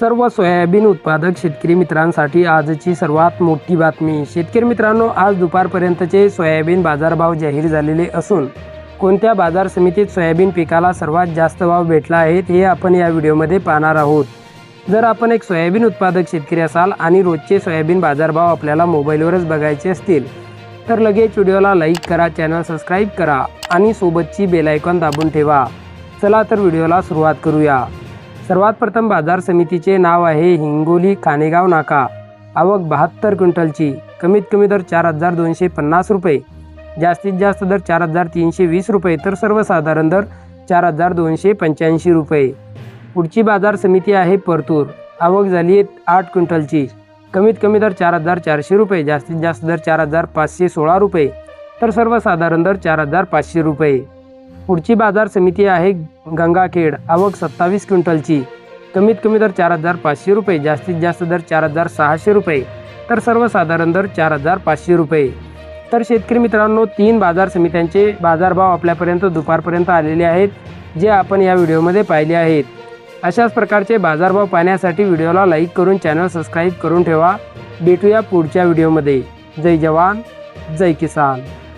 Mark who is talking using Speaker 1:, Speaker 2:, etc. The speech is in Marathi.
Speaker 1: सर्व सोयाबीन उत्पादक शेतकरी मित्रांसाठी आजची सर्वात मोठी बातमी. शेतकरी मित्रांनो आज दुपारपर्यंतचे सोयाबीन बाजारभाव जाहीर झालेले असून कोणत्या बाजार समितीत सोयाबीन पिकाला सर्वात जास्त भाव भेटला आहे हे आपण या व्हिडिओमध्ये पाहणार आहोत. जर आपण एक सोयाबीन उत्पादक शेतकरी असाल आणि रोजचे सोयाबीन बाजारभाव आपल्याला मोबाईलवरच बघायचे असतील तर लगेच व्हिडिओला लाईक करा चॅनल सबस्क्राईब करा आणि सोबतची बेल आयकॉन दाबून ठेवा. चला तर व्हिडिओला सुरुवात करूया. सर्वात प्रथम बाजार समितीचे नाव आहे हिंगोली खानेगाव नाका. आवक बहात्तर क्विंटलची. कमीत कमी दर चार हजार दोनशे पन्नास रुपये. जास्तीत जास्त दर चार हजार तीनशे वीस रुपये तर सर्वसाधारण दर चार हजार दोनशे पंच्याऐंशी रुपये. पुढची बाजार समिती आहे परतूर. आवक झाली आहे आठ क्विंटलची. कमीत कमी दर चार हजार चारशे रुपये. जास्तीत जास्त दर चार हजार पाचशे सोळा रुपये. तर सर्वसाधारण दर चार हजार पाचशे रुपये. पुढची बाजार समिती आहे गंगाखेड. आवक सत्तावीस क्विंटलची. कमीत कमी दर चार हजार पाचशे रुपये जास्तीत जास्त दर चार हजार सहाशे रुपये तर सर्वसाधारण दर चार हजार पाचशे रुपये. तर शेतकरी मित्रांनो तीन बाजार समित्यांचे बाजारभाव आपल्यापर्यंत दुपारपर्यंत आलेले आहेत जे आपण या व्हिडिओमध्ये पाहिले आहेत. अशाच प्रकारचे बाजारभाव पाहण्यासाठी व्हिडिओला लाईक करून चॅनल सबस्क्राईब करून ठेवा. भेटूया पुढच्या व्हिडिओमध्ये. जय जवान जय किसान.